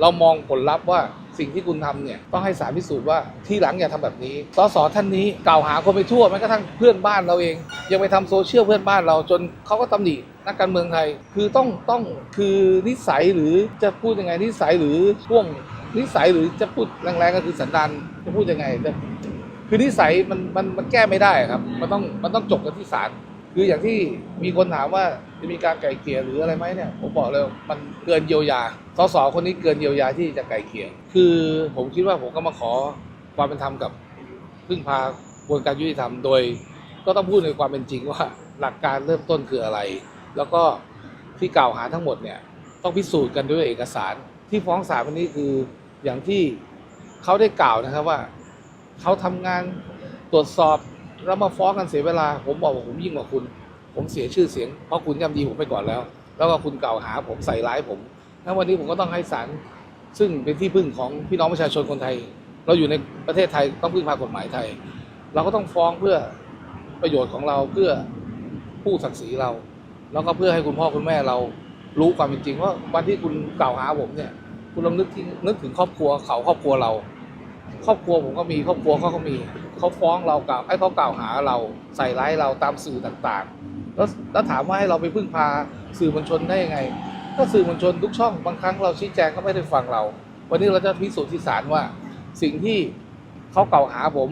เรามองผลลัพธ์ว่าสิ่งที่คุณทำเนี่ยต้องให้ศาลพิสูจน์ว่าที่หลังอย่าทำแบบนี้สสท่านนี้กล่าวหาคนไปทั่วแม้กระทั่งเพื่อนบ้านเราเอง ยังไปทำโซเชียลเพื่อนบ้านเราจนเขาก็ตำหนินักการเมืองไทย คือต้องต้องคือนิสัยหรือจะพูดยังไงนิสัยหรือพ่วงนิสัยหรือจะพูดแรงๆก็คือสันดานจะพูดยังไงจะคือนิสัยมันมันมันแก้ไม่ได้ครับ มันต้องมันต้องจบกันที่ศาล คืออย่างที่มีคนถามว่าจะมีการไก่เกลี่ยหรืออะไรไหมเนี่ยผมบอกเลยมันเกินเยียวยาสสคนนี้เกินเยียวยาที่จะไก่เกลี่ยคือผมคิดว่าผมก็มาขอความเป็นธรรมกับพึ่งพากระบวนการยุติธรรมโดย ก็ต้องพูดในความเป็นจริงว่าหลักการเริ่มต้นคืออะไร แล้วก็ที่กล่าวหาทั้งหมดเนี่ยต้องพิสูจน์กันด้วยเอกสาร ที่ฟ้องศาลวันนี้คืออย่างที่เขาได้กล่าวนะครับว่าเขาทำงานตรวจสอบ แล้วมาฟ้องกันเสียเวลา ผมบอกว่าผมยิ่งกว่าคุณ ผมเสียชื่อเสียง เพราะคุณย่ำยีผมไปก่อนแล้ว แล้วก็คุณกล่าวหาผมใส่ร้ายผมแล้ววันนี้ผมก็ต้องให้ศาลซึ่งเป็นที่พึ่งของพี่น้องประชาชนคนไทย เราอยู่ในประเทศไทยต้องพึ่งพากฎหมายไทย เราก็ต้องฟ้องเพื่อประโยชน์ของเราเพื่อผู้ศักดิ์ศรีเรา แล้วก็เพื่อให้คุณพ่อคุณแม่เรารู้ความเป็นจริงว่าวันที่คุณกล่าวหาผมเนี่ย คุณลองนึกถึงนึกถึงครอบครัวเขาครอบครัวเรา ครอบครัวผมก็มีครอบครัวเขาก็มี เขาฟ้องเรากล่าวไอ้เขากล่าวหาเราใส่ร้ายเราตามสื่อต่างๆ แล้วแล้วถามว่าให้เราไปพึ่งพาสื่อมวลชนได้ยังไง ก็สื่อมวลชนทุกช่องบางครั้งเราชี้แจงก็ไม่ได้ฟังเรา วันนี้เราจะพิสูจน์ที่ศาลว่า สิ่งที่เขากล่าวหาผม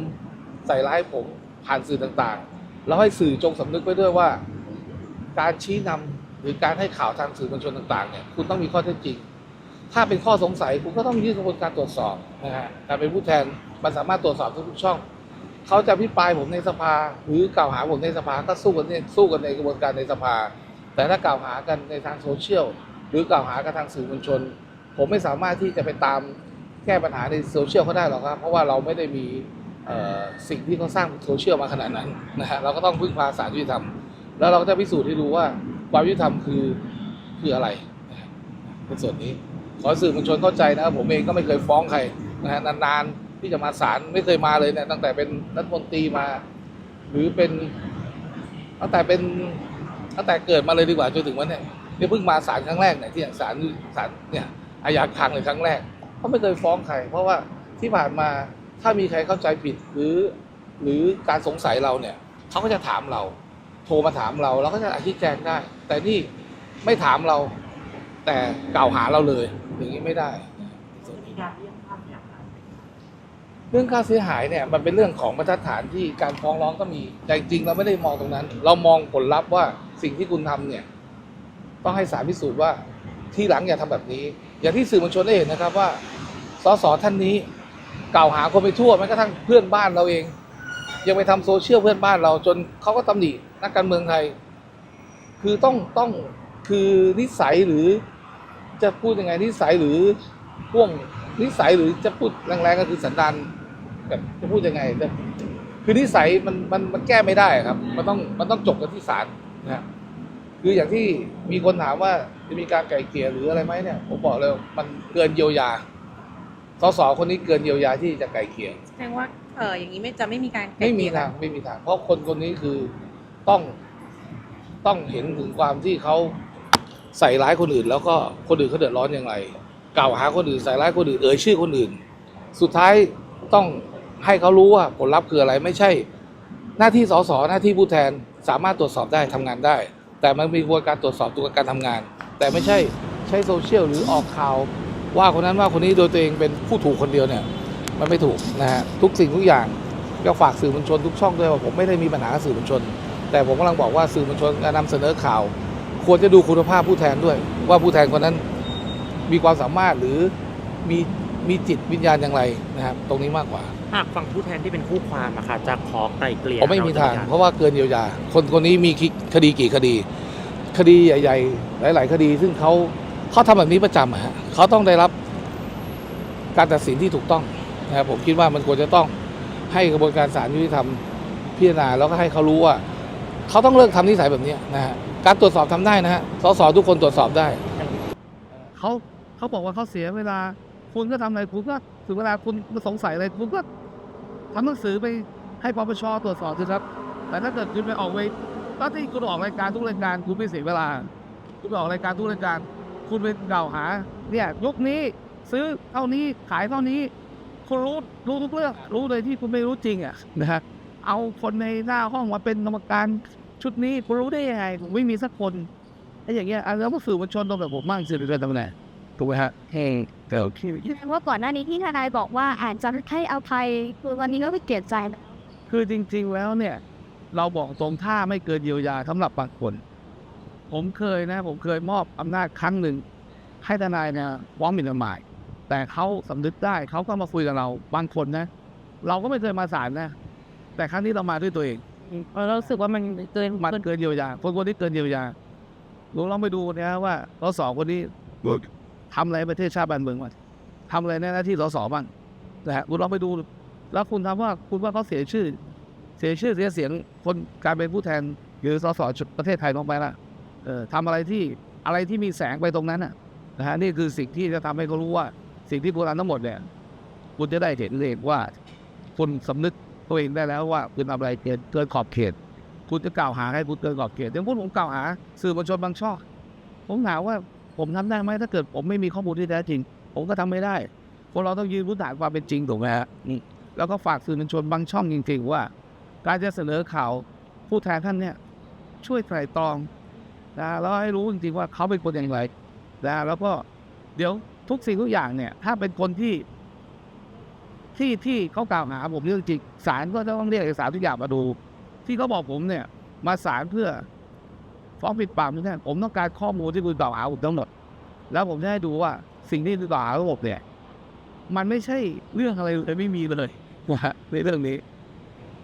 ใส่ร้ายผมผ่านสื่อต่างๆ แล้วให้สื่อจงสำนึกไว้ด้วยว่า การชี้นำหรือการให้ข่าวทางสื่อมวลชนต่างๆเนี่ยคุณต้องมีข้อเท็จจริงถ้าเป็นข้อสงสัยคุณก็ต้องยื่นกระบวนการตรวจสอบนะฮะการเป็นผู้แทนมันสามารถตรวจสอบทุกช่อง เขาจะพิปรายผมในสภา หรือกล่าวหาผมในสภาก็สู้กันเนี่ยสู้กันในกระบวนการในสภา แต่ถ้ากล่าวหากันในทางโซเชียลหรือกล่าวหากันทางสื่อมวลชน ผมไม่สามารถที่จะไปตามแก้ปัญหาในโซเชียลเขาได้หรอกครับ เพราะว่าเราไม่ได้มีสิ่งที่เขาสร้างโซเชียลมาขนาดนั้นนะฮะเราก็ต้องพึ่งพาศาลยุติธรรม แล้วเราก็จะพิสูจน์ให้ดูว่าความยุติธรรมคือคืออะไรนะฮะเป็นส่วนนี้ ขอสื่อมวลชนเข้าใจนะครับผมเองก็ไม่เคยฟ้องใครนะฮะนานๆ ที่จะมาศาลไม่เคยมาเลยเนี่ยตั้งแต่เป็นรัฐมนตรีมา หรือเป็นตั้งแต่เป็นตั้งแต่เกิดมาเลยดีกว่าจนถึงวันนี้นี่เพิ่งมาศาลครั้งแรกเนี่ยที่ศาลศาลเนี่ยอาญาคังเลยครั้งแรกเขาไม่เคยฟ้องใคร เพราะว่าที่ผ่านมาถ้ามีใครเข้าใจผิดหรือ หรือการสงสัยเราเนี่ยเขาก็จะถามเรา โทรมาถามเราเราก็จะอธิแจงได้ แต่นี่ไม่ถามเราแต่กล่าวหาเราเลยอย่างนี้ไม่ได้ มีการเรียกค่าเสียหาย เรื่องค่าเสียหายเนี่ยมันเป็นเรื่องของบรรฐานที่การฟ้องร้องก็มี แต่จริงเราไม่ได้มองตรงนั้น เรามองผลลัพธ์ว่าสิ่งที่คุณทำเนี่ยต้องให้ศาลพิสูจน์ว่าที่หลังอย่าทำแบบนี้ อย่างที่สื่อมวลชนได้เห็นนะครับว่าสสท่านนี้กล่าวหาคนไปทั่วแม้กระทั่งเพื่อนบ้านเราเอง ยังไปทำโซเชียลเพื่อนบ้านเราจนเขาก็ตำหนินักการเมืองไทย คือต้องต้องคือนิสัยหรือจะพูดยังไงนิสัยหรือ พ่วงนิสัยหรือจะพูดแรงๆก็คือสันดานแบบจะพูดยังไงจะคือนิสัยมันมันมันแก้ไม่ได้ครับ มันต้องมันต้องจบกันที่ศาลนะฮะคืออย่างที่มีคนถามว่าจะมีการไก่เกลี่ยหรืออะไรไหมเนี่ยผมบอกเลยมันเกินเยียวยาสสคนนี้เกินเยียวยาที่จะไก่เกลี่ยแสดงว่าเอออย่างนี้ไม่จะไม่มีการไกล่ไม่มีเกลี่ยทางไม่มีทาง เพราะคนคนนี้คือต้องต้องเห็นถึงความที่เขาใส่ร้ายคนอื่น แล้วก็คนอื่นเขาเดือดร้อนอย่างไร กล่าวหาคนอื่นใส่ร้ายคนอื่นเอ่ยชื่อคนอื่น สุดท้ายต้องให้เขารู้ว่าผลลัพธ์คืออะไรไม่ใช่ หน้าที่สสหน้าที่ผู้แทนสามารถตรวจสอบได้ทำงานได้ แต่มันมีกระบวนการตรวจสอบตัวการทำงาน แต่ไม่ใช่ใช้โซเชียลหรือออกข่าว ว่าคนนั้นว่าคนนี้โดยตัวเองเป็นผู้ถูกคนเดียวเนี่ยมันไม่ถูกนะฮะทุกสิ่งทุกอย่างก็ฝากสื่อมวลชนทุกช่องด้วยว่าผมไม่ได้มีปัญหากับสื่อมวลชน แต่ผมกำลังบอกว่าสื่อมวลชนการนำเสนอข่าว ควรจะดูคุณภาพผู้แทนด้วย ว่าผู้แทนคนนั้น มีความสามารถหรือมีมีจิตวิญญาณอย่างไรนะครับ ตรงนี้มากกว่าหากฝั่งผู้แทนที่เป็นคู่ความอะค่ะจะขอไกล่เกลี่ยผมไม่มีทางเรจะเพราะว่าเกินเยียวยา คนคนนี้มีคดีกี่คดี คดีใหญ่ ๆ หลาย ๆ คดี ซึ่งเขาเขาทำแบบนี้ประจำอะฮะเขาต้องได้รับการตัดสินที่ถูกต้องนะครับผมคิดว่ามันควรจะต้องให้กระบวนการศาลยุติธรรมพิจารณาแล้วก็ให้เขารู้ว่าเขาต้องเลิกทำนิสัยแบบนี้นะฮะการตรวจสอบทำได้นะฮะสสทุกคนตรวจสอบได้เขา เขาบอกว่าเขาเสียเวลา คุณก็ทำอะไรคุณก็ถึงเวลาคุณสงสัยอะไรคุณก็ทำหนังสือไปให้ปปชตรวจสอบสิครับ แต่ถ้าเกิดคุณไปออกเวทตอนที่คุณออกรายการทุกรายการคุณไม่เสียเวลา คุณไปออกรายการทุกรายการ คุณไปกล่าวหา เนี่ยยุคนี้ซื้อเท่านี้ขายเท่านี้ คุณรู้รู้ทุกเรื่องรู้เลยที่คุณไม่รู้จริงอะนะฮะเอาคนในหน้าห้องมาเป็นกรรมการชุดนี้คุณรู้ได้ยังไงผมไม่มีสักคนไอ้อย่างเงี้ยอันแล้วก็สื่อมวลชนตรงแบบผมมากสื่อเกินตำแหน่ง ถูกไหมฮะเฮ้เดี๋ยวที่แสดงว่าก่อนหน้านี้ที่ทนายบอกว่าอาจจะให้อภัยคือวันนี้ก็ไม่เกลียดใจแล้วคือจริง ๆ แล้วเนี่ย เราบอกตรงท่าไม่เกินเยียวยาสำหรับบางคน ผมเคยนะ ผมเคยมอบอำนาจครั้งหนึ่ง ให้ทนายเนี่ยฟ้องหมิ่นประมาทแต่เขาสำนึกได้เขาก็มาคุยกับเราบางคนนะ เราก็ไม่เคยมาศาลนะ แต่ครั้งนี้เรามาด้วยตัวเองเรารู้สึกว่ามันเกินมันเกินเยียวยาคนคนที่เกินเยียวยาลองลองไปดูนะว่าสสคนนี้ ทำอะไรประเทศชาติบ้านเมืองบ้างทำอะไรในหน้าที่สสบ้างนะฮะคุณลองไปดู แล้วคุณทำว่าคุณว่าเขาเสียชื่อ เสียชื่อเสียเสียงคนการเป็นผู้แทนหรือสสจุดประเทศไทยลงไปละเออทำอะไรที่อะไรที่มีแสงไปตรงนั้นน่ะนะฮะนี่คือสิ่งที่จะทำให้เขารู้ว่าสิ่งที่คุณทำทั้งหมดเนี่ยคุณจะได้เห็นเลยว่าคุณสำนึกตัวเองได้แล้วว่าคุณทำอะไรเกินเกินขอบเขต คุณจะกล่าวหาให้คุณเกินขอบเขตอย่างพวกผมกล่าวหาสื่อมวลชนบางช่องผมถามว่า ผมทำได้ไหมถ้าเกิดผมไม่มีข้อมูลที่แท้จริง ผมก็ทำไม่ได้ คนเราต้องยืนพื้นฐานความเป็นจริงถูกไหมฮะนี่แล้วก็ฝากสื่อมวลชนบางช่องจริงๆว่า การจะเสนอข่าวผู้แทนท่านเนี่ย ช่วยไตร่ตรองนะแล้วให้รู้จริงๆว่าเขาเป็นคนอย่างไรนะแล้วก็เดี๋ยวทุกสิ่งทุกอย่างเนี่ย ถ้าเป็นคนที่ ที่ที่เขากล่าวหาผมเรื่องจริงศาลก็จะต้องเรียกเอกสารทุกอย่างมาดู ที่เขาบอกผมเนี่ย มาศาลเพื่อ ฟ้องผิดปากนี่าน่ผมต้องการข้อมูลที่คุณกล่าวหาผมทั้งหมดแล้วผมจะให้ดูว่าสิ่งที่คุณกล่าวหาผมเนี่ย มันไม่ใช่เรื่องอะไรเลยไม่มีเลยนะฮะในเรื่องนี้